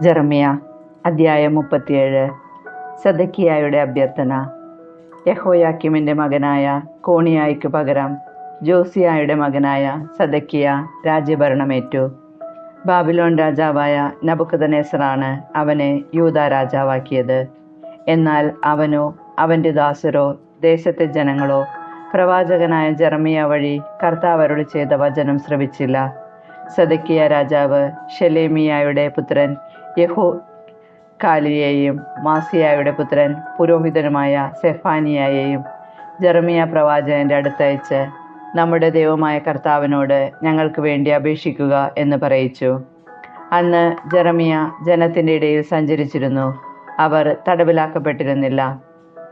ജെറമിയ അധ്യായം മുപ്പത്തിയേഴ്. സദക്കിയായുടെ അഭ്യർത്ഥന. യഹോയാക്കിമിന്റെ മകനായ കോണിയായിക്ക് പകരം ജോസിയായുടെ മകനായ സദക്കിയ രാജ്യഭരണമേറ്റു. ബാബിലോൺ രാജാവായ നബുക്കദനേസറാണ് അവനെ യൂത രാജാവാക്കിയത്. എന്നാൽ അവനോ അവന്റെ ദാസരോ ദേശത്തെ ജനങ്ങളോ പ്രവാചകനായ ജെറമിയ വഴി കർത്താവരോട് ചെയ്ത വചനം ശ്രവിച്ചില്ല. സദക്കിയ രാജാവ് ഷെലേമിയായുടെ പുത്രൻ യഹോ കാലിയെയും മാസിയായുടെ പുത്രൻ പുരോഹിതനുമായ സെഫാനിയായെയും ജെറമിയ പ്രവാചകന്റെ അടുത്തയച്ച് നമ്മുടെ ദൈവമായ കർത്താവിനോട് ഞങ്ങൾക്ക് വേണ്ടി അപേക്ഷിക്കുക എന്ന് പറയിച്ചു. അന്ന് ജെറമിയ ജനത്തിന്റെ ഇടയിൽ സഞ്ചരിച്ചിരുന്നു. അവർ തടവിലാക്കപ്പെട്ടിരുന്നില്ല.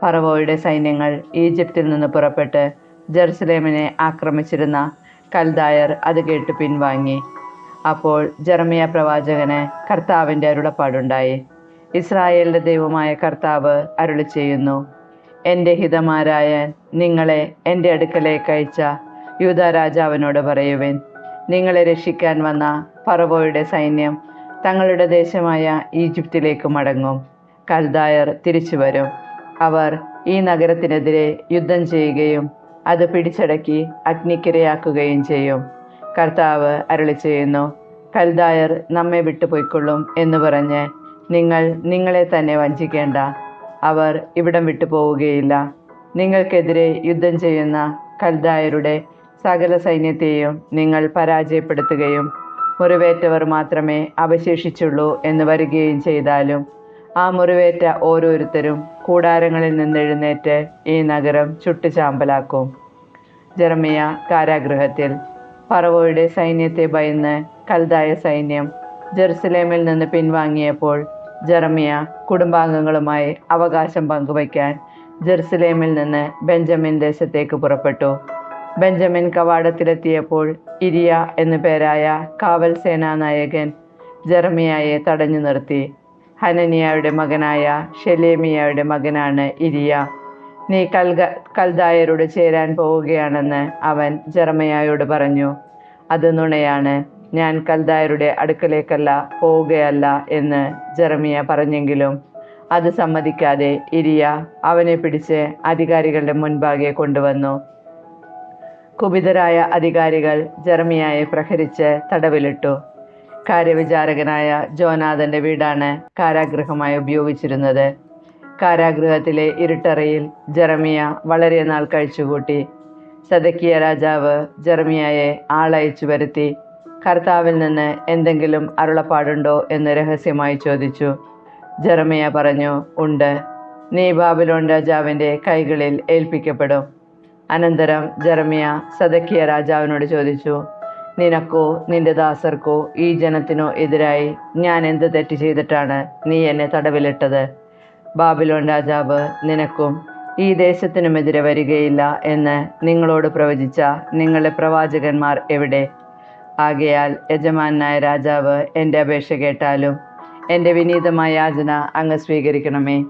പറവോയുടെ സൈന്യങ്ങൾ ഈജിപ്തിൽ നിന്ന് പുറപ്പെട്ട് ജെറുസലേമിനെ ആക്രമിച്ചിരുന്ന കൽദായർ അത് കേട്ട് പിൻവാങ്ങി. അപ്പോൾ ജെറമിയ പ്രവാചകന് കർത്താവിന്റെ അരുളപ്പാടുണ്ടായി. ഇസ്രായേലിന്റെ ദൈവമായ കർത്താവ് അരുളി ചെയ്യുന്നു എന്റെ ഹിതമാരായ നിങ്ങളെ എന്റെ അടുക്കലേക്ക് അയച്ച യൂത രാജാവിനോട് പറയുവിൻ. നിങ്ങളെ രക്ഷിക്കാൻ വന്ന ഫറവോയുടെ സൈന്യം തങ്ങളുടെ ദേശമായ ഈജിപ്തിലേക്ക് മടങ്ങും. കൽദായർ തിരിച്ചു വരും. അവർ ഈ നഗരത്തിനെതിരെ യുദ്ധം ചെയ്യുകയും അത് പിടിച്ചടക്കി അഗ്നിക്കിരയാക്കുകയും ചെയ്യും. കർത്താവ് അരളി ചെയ്യുന്നു. കൽദായർ നമ്മെ വിട്ടുപോയിക്കൊള്ളും എന്ന് പറഞ്ഞ് നിങ്ങൾ നിങ്ങളെ തന്നെ വഞ്ചിക്കേണ്ട. അവർ ഇവിടം വിട്ടു പോവുകയില്ല. നിങ്ങൾക്കെതിരെ യുദ്ധം ചെയ്യുന്ന കൽദായരുടെ സകല സൈന്യത്തെയും നിങ്ങൾ പരാജയപ്പെടുത്തുകയും മുറിവേറ്റവർ മാത്രമേ അവശേഷിച്ചുള്ളൂ എന്ന് വരികയും ചെയ്താലും ആ മുറിവേറ്റ ഓരോരുത്തരും കൂടാരങ്ങളിൽ നിന്നെഴുന്നേറ്റ് ഈ നഗരം ചുട്ടുചാമ്പലാക്കും. ജർമിയ കാരാഗൃഹത്തിൽ ഫറവോയുടെ സൈന്യത്തെ ഭയന്ന് കൽതായ സൈന്യം ജെറുസലേമിൽ നിന്ന് പിൻവാങ്ങിയപ്പോൾ ജെറമിയ കുടുംബാംഗങ്ങളുമായി അവകാശം പങ്കുവയ്ക്കാൻ ജെറുസലേമിൽ നിന്ന് ബെഞ്ചമിൻ ദേശത്തേക്ക് പുറപ്പെട്ടു. ബെഞ്ചമിൻ കവാടത്തിലെത്തിയപ്പോൾ ഇരിയ എന്നു പേരായ കാവൽ സേനാ നായകൻ ജെറമിയായെ തടഞ്ഞു നിർത്തി. ഹനനിയയുടെ മകനായ ഷെലേമിയയുടെ മകനാണ് ഇരിയ. നീ കൽഗ കൽദായരോട് ചേരാൻ പോവുകയാണെന്ന് അവൻ ജെറമയായോട് പറഞ്ഞു. അത് നുണയാണ്. ഞാൻ കൽദായരുടെ അടുക്കലേക്കല്ല പോവുകയല്ല എന്ന് ജെറമിയ പറഞ്ഞെങ്കിലും അത് സമ്മതിക്കാതെ ഇരിയ അവനെ പിടിച്ച് അധികാരികളുടെ മുൻപാകെ കൊണ്ടുവന്നു. കുപിതരായ അധികാരികൾ ജെറമിയായെ പ്രഹരിച്ച് തടവിലിട്ടു. കാര്യവിചാരകനായ ജോനാഥന്റെ വീടാണ് കാരാഗൃഹമായി ഉപയോഗിച്ചിരുന്നത്. കാരാഗൃഹത്തിലെ ഇരുട്ടറയിൽ ജെറമിയ വളരെ നാൾ കഴിച്ചുകൂട്ടി സദക്കിയ രാജാവ് ജർമിയയെ ആളയച്ചു വരുത്തി. കർത്താവിൽ നിന്ന് എന്തെങ്കിലും അരുളപ്പാടുണ്ടോ എന്ന് രഹസ്യമായി ചോദിച്ചു. ജർമിയ പറഞ്ഞു ഉണ്ട്. നീ ബാബിലോൺ രാജാവിന്റെ കൈകളിൽ ഏൽപ്പിക്കപ്പെടും. അനന്തരം ജർമിയ സദക്കിയ രാജാവിനോട് ചോദിച്ചു നിനക്കോ നിന്റെ ദാസർക്കോ ഈ ജനത്തിനോ എതിരായി ഞാൻ എന്ത് തെറ്റ് ചെയ്തിട്ടാണ് നീ എന്നെ തടവിലിട്ടത്? ബാബിലോൺ രാജാവ് നിനക്കും ഈ ദേശത്തിനുമെതിരെ വരികയില്ല എന്ന് നിങ്ങളോട് പ്രവചിച്ച നിങ്ങളുടെ പ്രവാചകന്മാർ എവിടെ? ആകയാൽ യജമാനായ രാജാവ് എന്റെ അപേക്ഷ കേട്ടാലും എന്റെ വിനീതമായ യാചന അങ്ങ് സ്വീകരിക്കണമേ.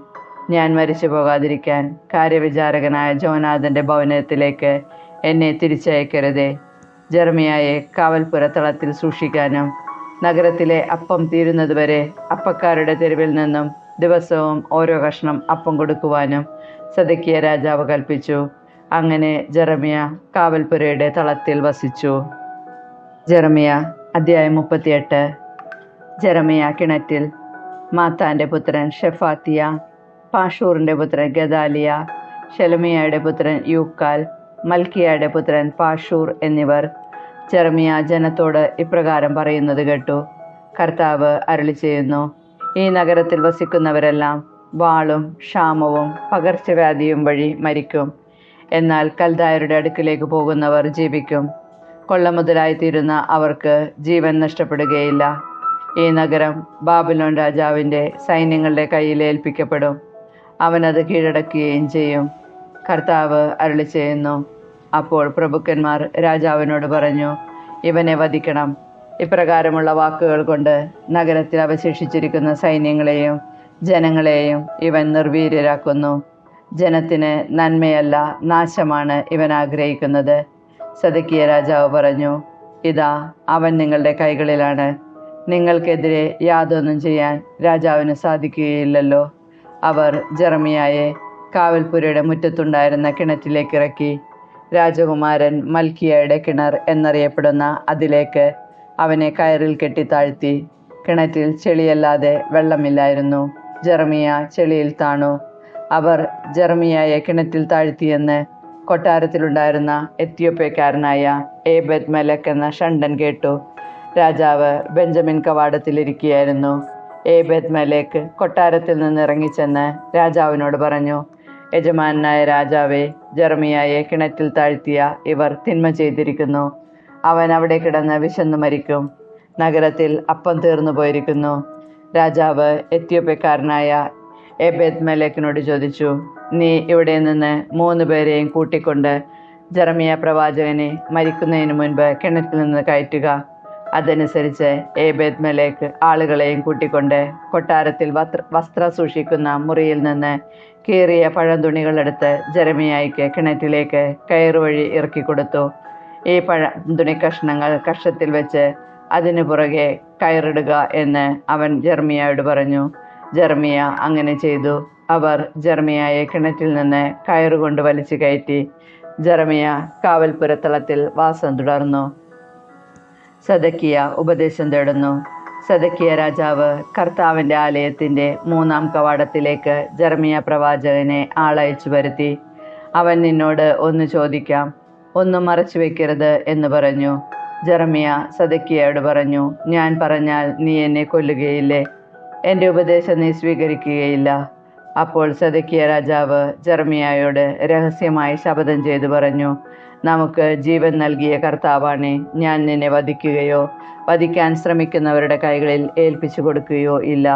ഞാൻ മരിച്ചു പോകാതിരിക്കാൻ കാര്യവിചാരകനായ ജോനാഥന്റെ ഭവനത്തിലേക്ക് എന്നെ തിരിച്ചയക്കരുതേ. ജർമിയായെ കാവൽപ്പുരത്തളത്തിൽ സൂക്ഷിക്കാനും നഗരത്തിലെ അപ്പം തീരുന്നതുവരെ അപ്പക്കാരുടെ തെരുവിൽ നിന്നും ദിവസവും ഓരോ കഷ്ണം അപ്പം കൊടുക്കുവാനും സദക്കിയ രാജാവ് കൽപ്പിച്ചു. അങ്ങനെ ജെറമിയ കാവൽപുരയുടെ തളത്തിൽ വസിച്ചു. ജെറമിയ അധ്യായം മുപ്പത്തിയെട്ട്. ജെറമിയ കിണറ്റിൽ മാത്താന്റെ പുത്രൻ ഷെഫാത്തിയ പാഷൂറിന്റെ പുത്രൻ ഗദാലിയ ഷെലമിയയുടെ പുത്രൻ യൂക്കാൽ മൽക്കിയയുടെ പുത്രൻ പാഷൂർ എന്നിവർ ചെറമിയ ജനത്തോട് ഇപ്രകാരം പറയുന്നത് കേട്ടു. കർത്താവ് അരളി ചെയ്യുന്നു ഈ നഗരത്തിൽ വസിക്കുന്നവരെല്ലാം വാളും ക്ഷാമവും പകർച്ചവ്യാധിയും വഴി മരിക്കും. എന്നാൽ കൽദായരുടെ അടുക്കിലേക്ക് പോകുന്നവർ ജീവിക്കും. കൊള്ള മുതലായിത്തീരുന്ന അവർക്ക് ജീവൻ നഷ്ടപ്പെടുകയില്ല. ഈ നഗരം ബാബിലോൺ രാജാവിന്റെ സൈന്യങ്ങളുടെ കയ്യിൽ ഏൽപ്പിക്കപ്പെടും. അവനത് കീഴടക്കുകയും ചെയ്യും. കർത്താവ് അരുളി ചെയ്യുന്നു. അപ്പോൾ പ്രഭുക്കന്മാർ രാജാവിനോട് പറഞ്ഞു ഇവനെ വധിക്കണം. ഇപ്രകാരമുള്ള വാക്കുകൾ കൊണ്ട് നഗരത്തിൽ അവശേഷിച്ചിരിക്കുന്ന സൈന്യങ്ങളെയും ജനങ്ങളെയും ഇവൻ നിർവീര്യരാക്കുന്നു. ജനത്തിന് നന്മയല്ല നാശമാണ് ഇവൻ ആഗ്രഹിക്കുന്നത്. സദക്കിയ രാജാവ് പറഞ്ഞു ഇതാ അവൻ നിങ്ങളുടെ കൈകളിലാണ്. നിങ്ങൾക്കെതിരെ യാതൊന്നും ചെയ്യാൻ രാജാവിന് സാധിക്കുകയില്ലല്ലോ. അവർ ജെറമിയായെ കാവൽപുരയുടെ മുറ്റത്തുണ്ടായിരുന്ന കിണറ്റിലേക്ക് ഇറക്കി രാജകുമാരൻ മൽക്കിയയുടെ കിണർ എന്നറിയപ്പെടുന്ന അതിലേക്ക് അവനെ കയറിൽ കെട്ടി താഴ്ത്തി. കിണറ്റിൽ ചെളിയല്ലാതെ വെള്ളമില്ലായിരുന്നു. ജെറമിയ ചെളിയിൽ താണു. അവർ ജെറമിയായെ കിണറ്റിൽ താഴ്ത്തിയെന്ന് കൊട്ടാരത്തിലുണ്ടായിരുന്ന എത്യോപ്യക്കാരനായ ഏബദ് മെലക് എന്ന ഷണ്ടൻ കേട്ടു. രാജാവ് ബെഞ്ചമിൻ കവാടത്തിലിരിക്കുകയായിരുന്നു ഏബദ് മലേക്ക് കൊട്ടാരത്തിൽ നിന്ന് ഇറങ്ങിച്ചെന്ന് രാജാവിനോട് പറഞ്ഞു യജമാനായ രാജാവെ ജെറമിയായെ കിണറ്റിൽ താഴ്ത്തിയ ഇവർ തിന്മ ചെയ്തിരിക്കുന്നു. അവൻ അവിടെ കിടന്ന് വിശന്നു മരിക്കും. നഗരത്തിൽ അപ്പം തീർന്നു പോയിരിക്കുന്നു. രാജാവ് എത്യോപ്യക്കാരനായ എബേദ് മലേക്കിനോട് ചോദിച്ചു നീ ഇവിടെ നിന്ന് മൂന്ന് പേരെയും കൂട്ടിക്കൊണ്ട് ജെറമിയ പ്രവാചകനെ മരിക്കുന്നതിന് മുൻപ് കിണറ്റിൽ നിന്ന് കയറ്റുക. അതനുസരിച്ച് ഏബേദ് മലേക്ക് ആളുകളെയും കൂട്ടിക്കൊണ്ട് കൊട്ടാരത്തിൽ വസ്ത്ര വസ്ത്ര സൂക്ഷിക്കുന്ന മുറിയിൽ നിന്ന് കീറിയ പഴന്തുണികളെടുത്ത് ജെറമിയായിക്ക് കിണറ്റിലേക്ക് കയറുവഴി ഇറക്കി കൊടുത്തു ഈ പഴ തുണി കഷ്ണങ്ങൾ കഷത്തിൽ വെച്ച് അതിനു പുറകെ കയറിടുക എന്ന് അവൻ ജർമിയയോട് പറഞ്ഞു. ജർമിയ അങ്ങനെ ചെയ്തു. അവർ ജർമിയയെ കിണറ്റിൽ നിന്ന് കയറുകൊണ്ട് വലിച്ചു കയറ്റി. ജർമിയ കാവൽപുരത്തളത്തിൽ വാസം തുടർന്നു. സദക്കിയ ഉപദേശം തേടുന്നു. സദക്കിയ രാജാവ് കർത്താവിന്റെ ആലയത്തിന്റെ മൂന്നാം കവാടത്തിലേക്ക് ജർമിയ പ്രവാചകനെ ആളയച്ചു വരുത്തി. അവൻ നിന്നോട് ഒന്ന് ചോദിക്കാം. ഒന്നും മറച്ചു വെക്കരുത് എന്ന് പറഞ്ഞു. ജെറമിയ സദക്കിയയോട് പറഞ്ഞു ഞാൻ പറഞ്ഞാൽ നീ എന്നെ കൊല്ലുകയില്ലേ? എന്റെ ഉപദേശം നീ സ്വീകരിക്കുകയില്ല. അപ്പോൾ സദക്കിയ രാജാവ് ജെറമിയായോട് രഹസ്യമായി ശപഥം ചെയ്തു പറഞ്ഞു നമുക്ക് ജീവൻ നൽകിയ കർത്താവാണെ ഞാൻ നിന്നെ വധിക്കുകയോ വധിക്കാൻ ശ്രമിക്കുന്നവരുടെ കൈകളിൽ ഏൽപ്പിച്ചു കൊടുക്കുകയോ ഇല്ല.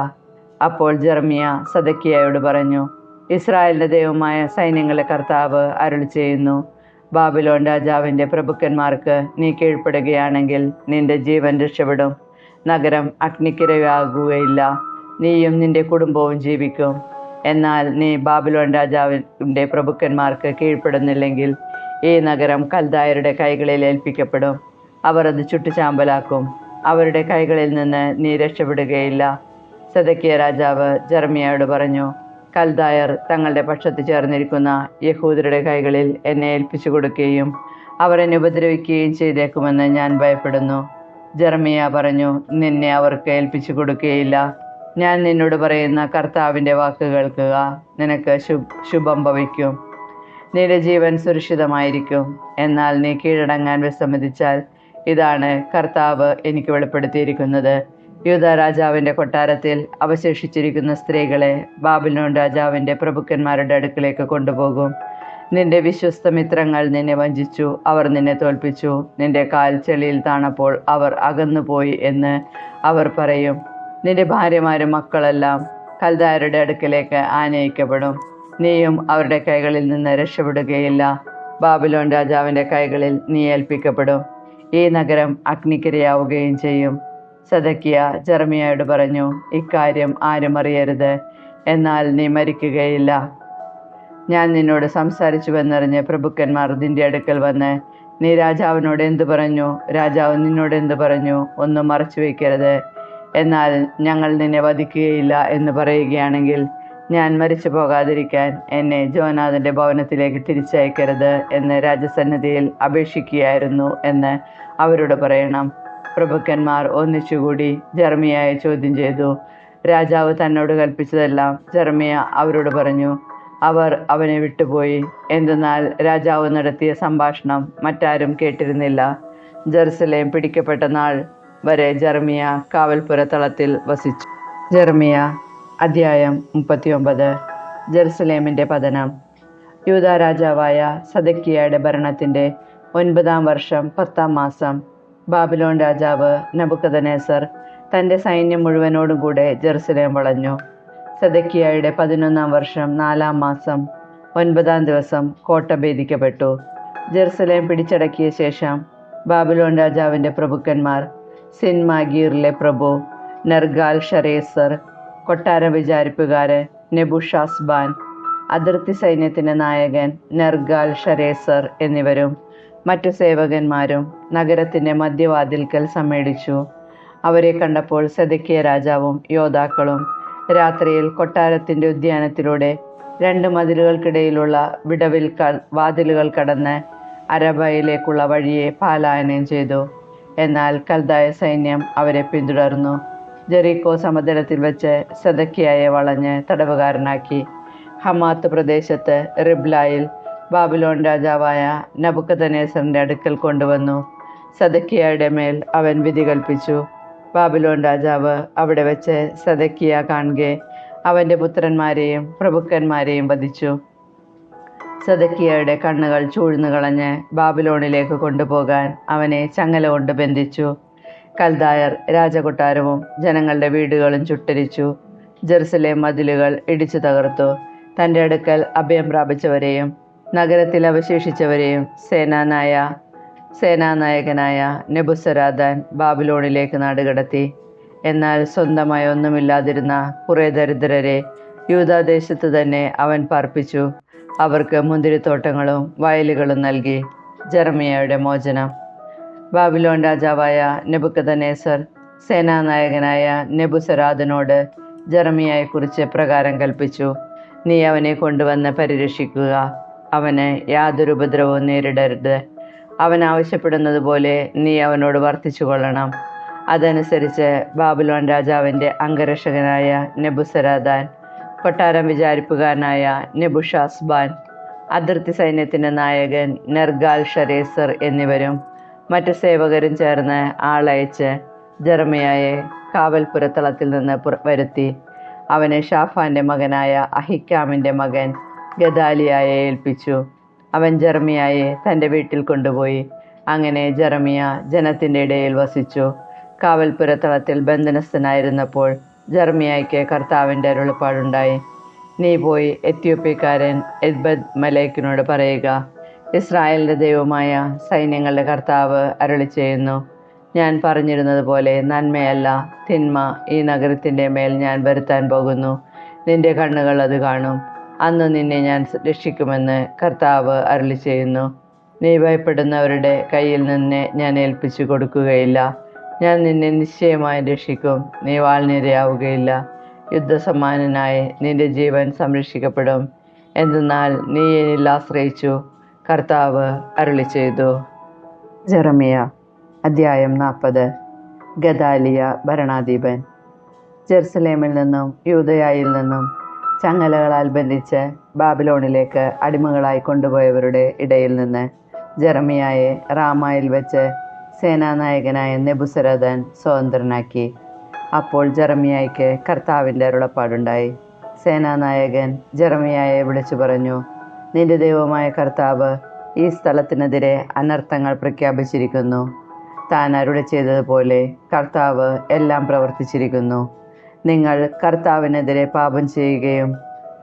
അപ്പോൾ ജർമിയ സദക്കിയയോട് പറഞ്ഞു ഇസ്രായേലിന്റെ ദൈവമായ സൈന്യങ്ങളെ കർത്താവ് അരുൾ ചെയ്യുന്നു ബാബിലോൺ രാജാവിന്റെ പ്രഭുക്കന്മാർക്ക് നീ കീഴ്പ്പെടുകയാണെങ്കിൽ നിന്റെ ജീവൻ രക്ഷപ്പെടും. നഗരം അഗ്നിക്കിരയാകുകയില്ല. നീയും നിന്റെ കുടുംബവും ജീവിക്കും. എന്നാൽ നീ ബാബിലോൺ രാജാവിന്റെ പ്രഭുക്കന്മാർക്ക് കീഴ്പ്പെടുന്നില്ലെങ്കിൽ ഈ നഗരം കൽദായരുടെ കൈകളിൽ ഏൽപ്പിക്കപ്പെടും. അവർ അത് ചുട്ടുചാമ്പലാക്കും. അവരുടെ കൈകളിൽ നിന്ന് നീ രക്ഷപ്പെടുകയില്ല. സദക്കിയ രാജാവ് ജെർമിയയോട് പറഞ്ഞു കൽദായർ തങ്ങളുടെ പക്ഷത്ത് ചേർന്നിരിക്കുന്ന യഹൂദരുടെ കൈകളിൽ എന്നെ ഏൽപ്പിച്ചു കൊടുക്കുകയും അവർ എന്നെ ഉപദ്രവിക്കുകയും ചെയ്തേക്കുമെന്ന് ഞാൻ ഭയപ്പെടുന്നു. ജർമിയ പറഞ്ഞു നിന്നെ അവർക്ക് ഏൽപ്പിച്ചു കൊടുക്കുകയില്ല. ഞാൻ നിന്നോട് പറയുന്ന കർത്താവിന്റെ വാക്ക് കേൾക്കുക. നിനക്ക് ശുഭ ഭവിക്കും. നിന്റെ ജീവൻ സുരക്ഷിതമായിരിക്കും. എന്നാൽ നീ കീഴടങ്ങാൻ വിസമ്മതിച്ചാൽ ഇതാണ് കർത്താവ് എനിക്ക് വെളിപ്പെടുത്തിയിരിക്കുന്നത്. യൂത രാജാവിന്റെ കൊട്ടാരത്തിൽ അവശേഷിച്ചിരിക്കുന്ന സ്ത്രീകളെ ബാബിലോൺ രാജാവിന്റെ പ്രഭുക്കന്മാരുടെ അടുക്കിലേക്ക് കൊണ്ടുപോകും. നിന്റെ വിശ്വസ്ത മിത്രങ്ങൾ നിന്നെ വഞ്ചിച്ചു അവർ നിന്നെ തോൽപ്പിച്ചു. നിന്റെ കാൽ ചെളിയിൽ താണപ്പോൾ അവർ അകന്നുപോയി എന്ന് അവർ പറയും. നിന്റെ ഭാര്യമാരും മക്കളെല്ലാം കൽദാരുടെ അടുക്കിലേക്ക് ആനയിക്കപ്പെടും. നീയും അവരുടെ കൈകളിൽ നിന്ന് രക്ഷപ്പെടുകയില്ല. ബാബിലോൺ രാജാവിന്റെ കൈകളിൽ നീ ഏൽപ്പിക്കപ്പെടും. ഈ നഗരം അഗ്നിക്കിരയാവുകയും ചെയ്യും. സദക്കിയ ജർമിയയോട് പറഞ്ഞു ഇക്കാര്യം ആരും അറിയരുത്. എന്നാൽ നീ മരിക്കുകയില്ല. ഞാൻ നിന്നോട് സംസാരിച്ചുവെന്നറിഞ്ഞ് പ്രഭുക്കന്മാർ നിന്റെ അടുക്കൽ വന്ന് നീ രാജാവിനോട് എന്തു പറഞ്ഞു? രാജാവ് നിന്നോട് എന്തു പറഞ്ഞു? ഒന്നും മറച്ചു വയ്ക്കരുത് എന്നാൽ ഞങ്ങൾ നിന്നെ വധിക്കുകയില്ല എന്ന് പറയുകയാണെങ്കിൽ ഞാൻ മരിച്ചു പോകാതിരിക്കാൻ എന്നെ ജോനാഥന്റെ ഭവനത്തിലേക്ക് തിരിച്ചയക്കരുത് എന്ന് രാജസന്നിധിയിൽ അപേക്ഷിക്കുകയായിരുന്നു എന്ന് അവരോട് പറയണം. പ്രഭുക്കന്മാർ ഒന്നിച്ചുകൂടി ജർമിയായെ ചോദ്യം ചെയ്തു. രാജാവ് തന്നോട് കൽപ്പിച്ചതെല്ലാം ജർമിയ അവരോട് പറഞ്ഞു. അവർ അവനെ വിട്ടുപോയി. എന്തെന്നാൽ രാജാവ് നടത്തിയ സംഭാഷണം മറ്റാരും കേട്ടിരുന്നില്ല. ജെറുസലേം പിടിക്കപ്പെട്ട നാൾ വരെ ജർമിയ കാവൽപുര തളത്തിൽ വസിച്ചു. ജർമിയ അധ്യായം മുപ്പത്തിയൊമ്പത്. ജെറുസലേമിന്റെ പതനം. യൂത രാജാവായ സദക്കിയയുടെ ഭരണത്തിന്റെ ഒൻപതാം വർഷം പത്താം മാസം ബാബിലോൺ രാജാവ് നബുക്കദനേസർ തന്റെ സൈന്യം മുഴുവനോടും കൂടെ ജെറുസലേം വളഞ്ഞു. സദക്കിയായുടെ പതിനൊന്നാം വർഷം നാലാം മാസം ഒൻപതാം ദിവസം കോട്ട ഭേദിക്കപ്പെട്ടു. ജെറുസലേം പിടിച്ചടക്കിയ ശേഷം ബാബിലോൺ രാജാവിന്റെ പ്രഭുക്കന്മാർ സിൻമാഗീറിലെ പ്രഭു നർഗാൽ ഷറേസർ കൊട്ടാര വിചാരിപ്പുകാരൻ നെബുഷാസ്ബാൻ അതിർത്തി സൈന്യത്തിന്റെ നായകൻ നർഗാൽ ഷരേസർ എന്നിവരും മറ്റു സേവകന്മാരും നഗരത്തിന്റെ മധ്യവാതിൽക്കൽ സമ്മേളിച്ചു. അവരെ കണ്ടപ്പോൾ സെതക്കിയ രാജാവും യോദ്ധാക്കളും രാത്രിയിൽ കൊട്ടാരത്തിന്റെ ഉദ്യാനത്തിലൂടെ രണ്ട് മതിലുകൾക്കിടയിലുള്ള വിടവിൽ വാതിലുകൾ കടന്ന് അരബയിലേക്കുള്ള വഴിയെ പാലായനം ചെയ്തു. എന്നാൽ കൽതായ സൈന്യം അവരെ പിന്തുടർന്നു. ജെറീക്കോ സമതലത്തിൽ വെച്ച് സെതക്കിയായെ വളഞ്ഞ് തടവുകാരനാക്കി. ഹമാത്ത് പ്രദേശത്ത് റിബ്ലായിൽ ബാബിലോൺ രാജാവായ നബുക്കതനേസറിന്റെ അടുക്കൽ കൊണ്ടുവന്നു. സദക്കിയയുടെ മേൽ അവൻ വിധി കൽപ്പിച്ചു. ബാബിലോൺ രാജാവ് അവിടെ വെച്ച് സദക്കിയ കാണുകെ അവന്റെ പുത്രന്മാരെയും പ്രഭുക്കന്മാരെയും വധിച്ചു. സദക്കിയയുടെ കണ്ണുകൾ ചൂഴ്ന്നു കളഞ്ഞ് ബാബിലോണിലേക്ക് കൊണ്ടുപോകാൻ അവനെ ചങ്ങല കൊണ്ട് ബന്ധിച്ചു. കൽദായർ രാജകൊട്ടാരവും ജനങ്ങളുടെ വീടുകളും ചുട്ടരിച്ചു. ജെറുസലേം മതിലുകൾ ഇടിച്ചു തകർത്തു. തന്റെ അടുക്കൽ അഭയം പ്രാപിച്ചവരെയും നഗരത്തിൽ അവശേഷിച്ചവരെയും സേനാനായ സേനാനായകനായ നെബുസരാദാൻ ബാബിലോണിലേക്ക് നാടുകടത്തി. എന്നാൽ സ്വന്തമായി ഒന്നുമില്ലാതിരുന്ന കുറേ ദരിദ്രരെ യൂതാദേശത്ത് തന്നെ അവൻ പാർപ്പിച്ചു. അവർക്ക് മുന്തിരിത്തോട്ടങ്ങളും വയലുകളും നൽകി ജർമിയയുടെ മോചനം. ബാബിലോൺ രാജാവായ നെബുക്കദനേസർ സേനാനായകനായ നെബുസരാദനോട് ജെറമിയയെക്കുറിച്ച് പ്രകാരം കൽപ്പിച്ചു. നീ അവനെ കൊണ്ടുവന്ന് പരിരക്ഷിക്കുക. അവന് യാതൊരു ഉപദ്രവവും നേരിടരുത്. അവൻ ആവശ്യപ്പെടുന്നത് പോലെ നീ അവനോട് വർത്തിച്ചു കൊള്ളണം. അതനുസരിച്ച് ബാബുലോൺ രാജാവിന്റെ അംഗരക്ഷകനായ നെബുസരാദാൻ കൊട്ടാരം വിചാരിപ്പുകാരനായ നെബുഷാസ്ബാൻ അതിർത്തി സൈന്യത്തിന്റെ നായകൻ നെർഗാൽ ഷരേസർ എന്നിവരും മറ്റ് സേവകരും ചേർന്ന് ആളയച്ച് ജെറമിയായെ കാവൽപുരത്തളത്തിൽ നിന്ന് വരുത്തി. അവനെ ഷാഫാന്റെ മകനായ അഹിക്കാമിന്റെ മകൻ ഗദാലിയായെ ഏൽപ്പിച്ചു. അവൻ ജർമിയായെ തന്റെ വീട്ടിൽ കൊണ്ടുപോയി. അങ്ങനെ ജർമിയ ജനത്തിന്റെ ഇടയിൽ വസിച്ചു. കാവൽപുരത്തളത്തിൽ ബന്ധനസ്ഥനായിരുന്നപ്പോൾ ജർമിയായ്ക്ക് കർത്താവിന്റെ അരുളപ്പാടുണ്ടായി. നീ പോയി എത്യോപ്യക്കാരൻ എദ്ബദ് മലേക്കിനോട് പറയുക. ഇസ്രായേലിന്റെ ദൈവമായ സൈന്യങ്ങളുടെ കർത്താവ് അരുളി ചെയ്യുന്നു ഞാൻ പറഞ്ഞിരുന്നത് പോലെ നന്മയല്ല തിന്മ ഈ നഗരത്തിന്റെ മേൽ ഞാൻ വരുത്താൻ പോകുന്നു. നിന്റെ കണ്ണുകൾ അത് കാണും. അന്ന് നിന്നെ ഞാൻ രക്ഷിക്കുമെന്ന് കർത്താവ് അരളി ചെയ്യുന്നു. നീ ഭയപ്പെടുന്നവരുടെ കയ്യിൽ നിന്നെ ഞാൻ ഏൽപ്പിച്ചു കൊടുക്കുകയില്ല. ഞാൻ നിന്നെ നിശ്ചയമായി രക്ഷിക്കും. നീ വാൾനിരയാവുകയില്ല യുദ്ധസമ്മാനനായി നിന്റെ ജീവൻ സംരക്ഷിക്കപ്പെടും. എന്തെന്നാൽ നീ എന്നിൽ ആശ്രയിച്ചു. കർത്താവ് അരളി ചെയ്തു. ജെറമിയ അധ്യായം നാൽപ്പത് ഗദാലിയ ഭരണാധിപൻ. ജെറുസലേമിൽ നിന്നും യൂതയായിൽ നിന്നും ചങ്ങലകളാൽ ബന്ധിച്ച് ബാബിലോണിലേക്ക് അടിമകളായി കൊണ്ടുപോയവരുടെ ഇടയിൽ നിന്ന് ജെറമിയായെ റാമായിൽ വെച്ച് സേനാനായകനായ നെബുസരദൻ സ്വതന്ത്രനാക്കി. അപ്പോൾ ജെറമിയായ്ക്ക് കർത്താവിന്റെ അരുളപ്പാടുണ്ടായി. സേനാനായകൻ ജെറമിയായെ വിളിച്ചു പറഞ്ഞു നിന്റെ ദൈവമായ കർത്താവ് ഈ സ്ഥലത്തിനെതിരെ അനർത്ഥങ്ങൾ പ്രഖ്യാപിച്ചിരിക്കുന്നു. താൻ അരുളി ചെയ്തതുപോലെ കർത്താവ് എല്ലാം പ്രവർത്തിച്ചിരിക്കുന്നു. നിങ്ങൾ കർത്താവിനെതിരെ പാപം ചെയ്യുകയും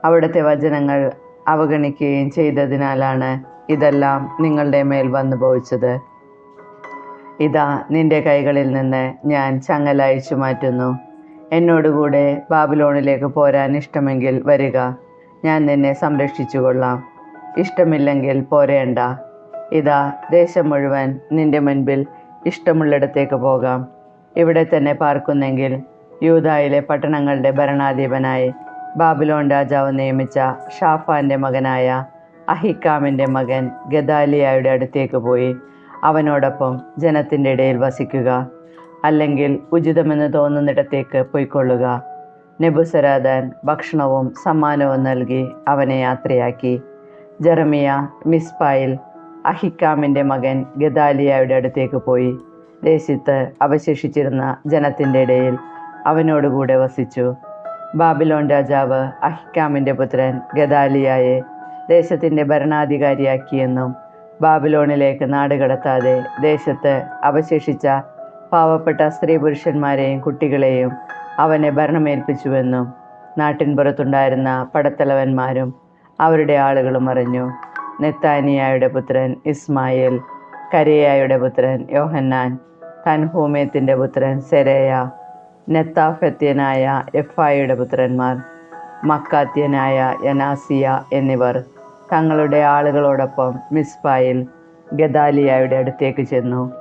അവിടുത്തെ വചനങ്ങൾ അവഗണിക്കുകയും ചെയ്തതിനാലാണ് ഇതെല്ലാം നിങ്ങളുടെ മേൽ വന്നു ഭവിച്ചത് ഇതാ നിന്റെ കൈകളിൽ നിന്ന് ഞാൻ ചങ്ങല അയച്ചു മാറ്റുന്നു. എന്നോടുകൂടെ ബാബിലോണിലേക്ക് പോരാൻ ഇഷ്ടമെങ്കിൽ വരിക. ഞാൻ നിന്നെ സംരക്ഷിച്ചു കൊള്ളാം ഇഷ്ടമില്ലെങ്കിൽ പോരേണ്ട. ഇതാ ദേശം മുഴുവൻ നിന്റെ മുൻപിൽ ഇഷ്ടമുള്ളിടത്തേക്ക് പോകാം. ഇവിടെ തന്നെ പാർക്കുന്നെങ്കിൽ യൂതായിലെ പട്ടണങ്ങളുടെ ഭരണാധിപനായി ബാബിലോൺ രാജാവ് നിയമിച്ച ഷാഫാന്റെ മകനായ അഹിക്കാമിന്റെ മകൻ ഗദാലിയായുടെ അടുത്തേക്ക് പോയി അവനോടൊപ്പം ജനത്തിന്റെ ഇടയിൽ വസിക്കുക അല്ലെങ്കിൽ ഉചിതമെന്ന് തോന്നുന്നിടത്തേക്ക് പൊയ്ക്കൊള്ളുക. നെബുസരാദാൻ ഭക്ഷണവും സമ്മാനവും നൽകി അവനെ യാത്രയാക്കി. ജെറമിയ മിസ്പായിൽ അഹിക്കാമിന്റെ മകൻ ഗദാലിയായുടെ അടുത്തേക്ക് പോയി. ദേശത്ത് അവശേഷിച്ചിരുന്ന ജനത്തിന്റെ ഇടയിൽ അവനോടുകൂടെ വസിച്ചു. ബാബിലോൺ രാജാവ് അഹിക്കാമിന്റെ പുത്രൻ ഗദാലിയായെ ദേശത്തിന്റെ ഭരണാധികാരിയാക്കിയെന്നും ബാബിലോണിലേക്ക് നാടുകടത്താതെ ദേശത്ത് അവശേഷിച്ച പാവപ്പെട്ട സ്ത്രീ പുരുഷന്മാരെയും കുട്ടികളെയും അവനെ ഭരണമേൽപ്പിച്ചുവെന്നും നാട്ടിൻപുറത്തുണ്ടായിരുന്ന പടത്തലവന്മാരും അവരുടെ ആളുകളും അറിഞ്ഞു. നെത്താനിയായുടെ പുത്രൻ ഇസ്മായിൽ കരേയായുടെ പുത്രൻ യോഹന്നാൻ തൻഹൂമേത്തിന്റെ പുത്രൻ സെരേയ നെത്താഫെത്യനായ എഫായുടെ പുത്രന്മാർ മക്കാത്യനായ യനാസിയ എന്നിവർ തങ്ങളുടെ ആളുകളോടൊപ്പം മിസ്ബായിൽ ഗദാലിയായുടെ അടുത്തേക്ക് ചെന്നു.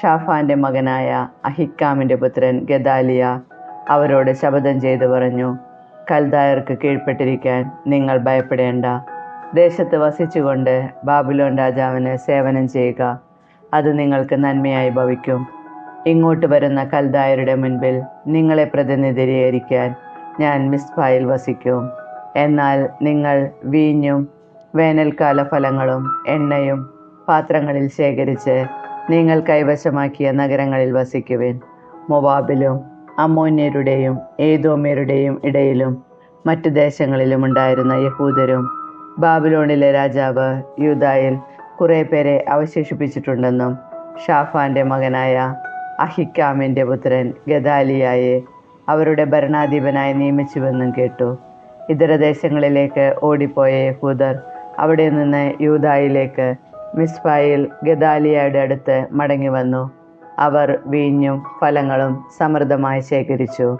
ഷാഫാന്റെ മകനായ അഹിക്കാമിന്റെ പുത്രൻ ഗദാലിയ അവരോട് ശപഥം ചെയ്തു പറഞ്ഞു കൽദായർക്ക് കീഴ്പ്പെട്ടിരിക്കാൻ നിങ്ങൾ ഭയപ്പെടേണ്ട. ദേശത്ത് വസിച്ചുകൊണ്ട് ബാബിലോൺ രാജാവിന് സേവനം ചെയ്യുക. അത് നിങ്ങൾക്ക് നന്മയായി ഭവിക്കും. ഇങ്ങോട്ട് വരുന്ന കൽദായരുടെ മുൻപിൽ നിങ്ങളെ പ്രതിനിധീകരിക്കാൻ ഞാൻ മിസ്ബായിൽ വസിക്കും. എന്നാൽ നിങ്ങൾ വീഞ്ഞും വേനൽക്കാല ഫലങ്ങളും എണ്ണയും പാത്രങ്ങളിൽ ശേഖരിച്ച് നിങ്ങൾ കൈവശമാക്കിയ നഗരങ്ങളിൽ വസിക്കുവിൻ. മൊവാബിലും അമോന്യരുടെയും ഏതോമ്യരുടെയും ഇടയിലും മറ്റു ദേശങ്ങളിലും ഉണ്ടായിരുന്ന യഹൂദരും ബാബിലോണിലെ രാജാവ് യൂതായിൽ കുറേ പേരെ അവശേഷിപ്പിച്ചിട്ടുണ്ടെന്നും ഷാഫാന്റെ മകനായ അഹിക്കാമിന്റെ പുത്രൻ ഗദാലിയായെ അവരുടെ ഭരണാധിപനായി നിയമിച്ചുവെന്നും കേട്ടു. ഇതര ദേശങ്ങളിലേക്ക് ഓടിപ്പോയ യഹൂദർ അവിടെ നിന്ന് യൂതായിലേക്ക് മിസ്ബായിൽ ഗദാലിയയുടെ അടുത്ത് മടങ്ങി വന്നു അവർ വീഞ്ഞും ഫലങ്ങളും സമൃദ്ധമായി ശേഖരിച്ചു.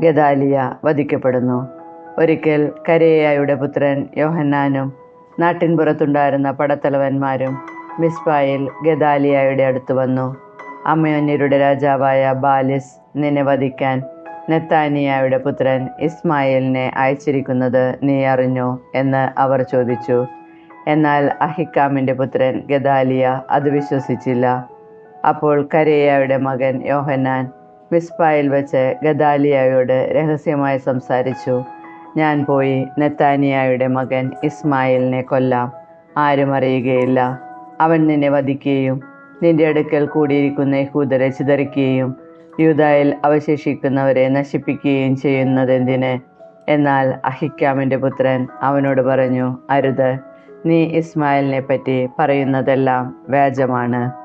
ഗദാലിയ വധിക്കപ്പെടുന്നു. ഒരിക്കൽ കരേയായുടെ പുത്രൻ യോഹന്നാനും നാട്ടിൻപുറത്തുണ്ടായിരുന്ന പടത്തലവന്മാരും മിസ്ബായിൽ ഗദാലിയായുടെ അടുത്ത് വന്നു. അമ്മയോന്യരുടെ രാജാവായ ബാലിസ് നിന്നെ വധിക്കാൻ നെത്താനിയായുടെ പുത്രൻ ഇസ്മായിലിനെ അയച്ചിരിക്കുന്നത് നീ അറിഞ്ഞോ എന്ന് അവർ ചോദിച്ചു. എന്നാൽ അഹിക്കാമിന്റെ പുത്രൻ ഗദാലിയ അത് വിശ്വസിച്ചില്ല. അപ്പോൾ കരേയയുടെ മകൻ യോഹന്നാൻ മിസ്പായിൽ വെച്ച് ഗദാലിയായോട് രഹസ്യമായി സംസാരിച്ചു. ഞാൻ പോയി നെത്താനിയായുടെ മകൻ ഇസ്മായിലിനെ കൊല്ലാം. ആരും അറിയുകയില്ല. അവൻ നിന്നെ വധിക്കുകയും നിന്റെ അടുക്കൽ കൂടിയിരിക്കുന്ന യഹൂദരെ ചിതറിക്കുകയും യൂതായിൽ അവശേഷിക്കുന്നവരെ നശിപ്പിക്കുകയും ചെയ്യുന്നതെന്തിന്? എന്നാൽ അഹിക്കാമിന്റെ പുത്രൻ അവനോട് പറഞ്ഞു അരുത് നീ ഇസ്മായിലിനെ പറ്റി പറയുന്നതെല്ലാം വ്യാജമാണ്.